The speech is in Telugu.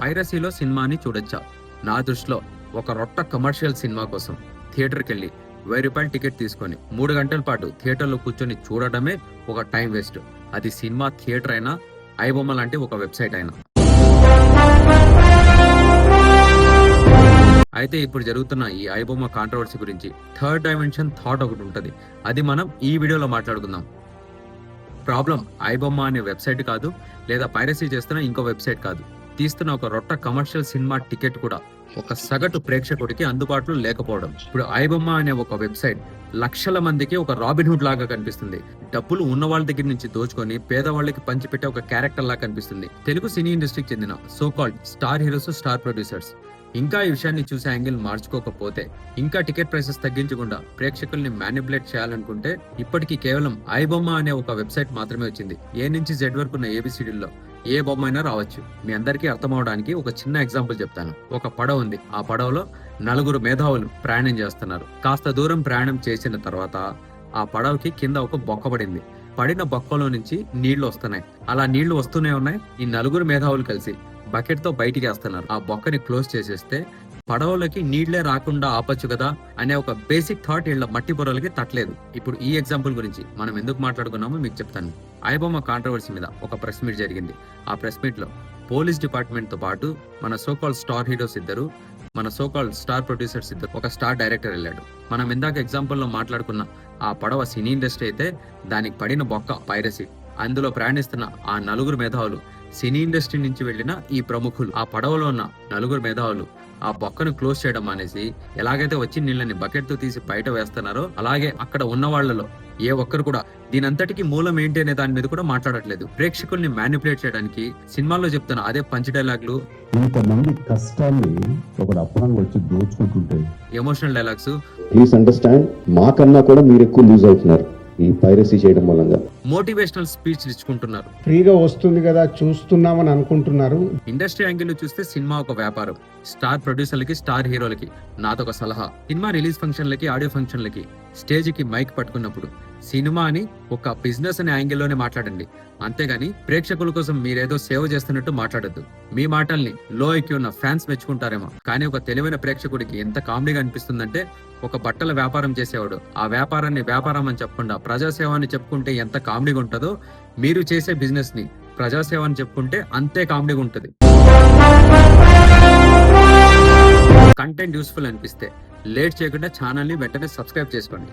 పైరసీలో సినిమాని చూడొచ్చా? నా దృష్టిలో ఒక రొట్ట కమర్షియల్ సినిమా కోసం థియేటర్కి వెళ్ళి వెయ్యి రూపాయల టికెట్ తీసుకొని మూడు గంటల పాటు థియేటర్లో కూర్చొని చూడడమే ఒక టైం వేస్ట్. అది సినిమా థియేటర్ అయినా ఐబొమ్మ లాంటి ఒక వెబ్సైట్ అయినా. అయితే ఇప్పుడు జరుగుతున్న ఈ ఐబొమ్మ కాంట్రవర్సీ గురించి థర్డ్ డైమెన్షన్ థాట్ ఒకటి ఉంటుంది. అది మనం ఈ వీడియోలో మాట్లాడుకుందాం. ప్రాబ్లం ఐబొమ్మ అనే వెబ్సైట్ కాదు లేదా పైరసీ చేస్తున్న ఇంకో వెబ్సైట్ కాదు. తీస్తున్న ఒక రొట్ట కమర్షియల్ సినిమా టికెట్ కూడా ఒక సగటు ప్రేక్షకుడికి అందుబాటులో లేకపోవడం. ఇప్పుడు ఐబొమ్మ అనే ఒక వెబ్సైట్ లక్షల మందికి ఒక రాబిన్ హుడ్ లాగా కనిపిస్తుంది. డబ్బులు ఉన్న వాళ్ళ దగ్గర నుంచి దోచుకొని పేదవాళ్ళకి పంచిపెట్టే ఒక క్యారెక్టర్ లాగా కనిపిస్తుంది. తెలుగు సినీ ఇండస్ట్రీకి చెందిన so called star heroes star producers ఇంకా ఈ విషయాన్ని చూసే యాంగిల్ మార్చుకోకపోతే ఇంకా టికెట్ ప్రైసెస్ తగ్గించకుండా ప్రేక్షకుల్ని మ్యానిపులేట్ చేయాలనుకుంటే ఇప్పటికీ కేవలం ఐబొమ్మ అనే ఒక వెబ్సైట్ మాత్రమే వచ్చింది. ఏ నుంచి జెడ్ వరకు ఉన్న ఏబిసిడీల్లో ఏ బొమ్మ అయినా రావచ్చు. మీ అందరికీ అర్థమవడానికి ఒక చిన్న ఎగ్జాంపుల్ చెప్తాను. ఒక పడవ ఉంది. ఆ పడవలో నలుగురు మేధావులు ప్రయాణం చేస్తున్నారు. కాస్త దూరం ప్రయాణం చేసిన తర్వాత ఆ పడవకి కింద ఒక బొక్క పడింది. పడిన బొక్కలో నుంచి నీళ్ళు వస్తున్నాయి. అలా నీళ్ళు వస్తూనే ఉన్నాయి. ఈ నలుగురు మేధావులు కలిసి బకెట్తో బయటికి వేస్తున్నారు ఆ బొక్కని క్లోజ్ చేసేస్తే పడవలకి నీళ్ళే రాకుండా ఆపచ్చు కదా అనే ఒక బేసిక్ థాట్ వీళ్ళ మట్టి బుర్రలకి తట్టలేదు. ఇప్పుడు ఈ ఎగ్జాంపుల్ గురించి మనం ఎందుకు మాట్లాడుకున్నామో మీకు చెప్తాను. ఐబొమ్మ కాంట్రవర్సీ మీద ఒక ప్రెస్ మీట్ జరిగింది. ఆ ప్రెస్ మీట్లో పోలీస్ డిపార్ట్మెంట్తో పాటు మన సోకాల్ స్టార్ హీరోస్ ఇద్దరు మన సోకాల్ స్టార్ ప్రొడ్యూసర్స్ ఇద్దరు ఒక స్టార్ డైరెక్టర్ వెళ్ళాడు. మనం ఇందాక ఎగ్జాంపుల్లో మాట్లాడుకున్న ఆ పడవ సినీ ఇండస్ట్రీ అయితే దానికి పడిన బొక్క పైరసీ అందులో ప్రయాణిస్తున్న ఆ నలుగురు మేధావులు సినీ ఇండస్ట్రీ నుంచి వెళ్ళిన ఈ ప్రముఖులు. ఆ పడవలో ఉన్న నలుగురు మేధావులు ఆ బొక్కను క్లోజ్ చేయడం మానేసి ఎలాగైతే వచ్చి నీళ్ళని బకెట్తో తీసి బయట వేస్తున్నారో అలాగే అక్కడ ఉన్న వాళ్ళలో ఏ ఒక్కరు కూడా దీనంతటికి మూలం ఏంటి అనే దాని మీద కూడా మాట్లాడట్లేదు. ప్రేక్షకుల్ని మ్యానిపులేట్ చేయడానికి సినిమాల్లో చెప్తున్న అదే పంచ్ డైలాగ్లు ఇంతమంది కష్టాన్ని ఒకడు అప్పనంగా వచ్చి దోచుకుంటుంటే ఎమోషనల్ డైలాగ్స్ ప్లీజ్ అండర్స్టాండ్ మాకన్నా కూడా మీరు ఎక్కువ లూజ్ అవుతున్నారు. ఈ పైరసీ చేయడం మూలంగా. మోటివేషనల్ స్పీచ్ ఇచ్చుకుంటున్నారు. ఫ్రీగా వస్తుంది కదా చూస్తున్నామని అనుకుంటున్నారు. ఇండస్ట్రీ యాంగిల్ చూస్తే సినిమా ఒక వ్యాపారం. స్టార్ ప్రొడ్యూసర్లకి స్టార్ హీరోలకి నాదొక సలహా. సినిమా రిలీజ్ ఫంక్షన్లకి ఆడియో ఫంక్షన్లకి స్టేజ్కి మైక్ పట్టుకున్నప్పుడు. సినిమా అని ఒక బిజినెస్ అనే యాంగిల్లోనే మాట్లాడండి. అంతేగాని ప్రేక్షకుల కోసం మీరేదో సేవ చేస్తున్నట్టు మాట్లాడద్దు. మీ మాటల్ని లో ఐక్యూ ఉన్న ఫ్యాన్స్ మెచ్చుకుంటారేమో. కానీ ఒక తెలివైన ప్రేక్షకుడికి ఎంత కామెడీగా అనిపిస్తుందంటే ఒక బట్టల వ్యాపారం చేసేవాడు. ఆ వ్యాపారాన్ని వ్యాపారం అని చెప్పకుండా ప్రజాసేవ అని చెప్పుకుంటే ఎంత కామెడీగా ఉంటుందో మీరు చేసే బిజినెస్ని ప్రజాసేవ అని చెప్పుకుంటే అంతే కామెడీగా ఉంటుంది. కంటెంట్ యూస్ఫుల్ అనిపిస్తే లేట్ చేయకుండా ఛానల్ని వెంటనే సబ్స్క్రైబ్ చేసుకోండి.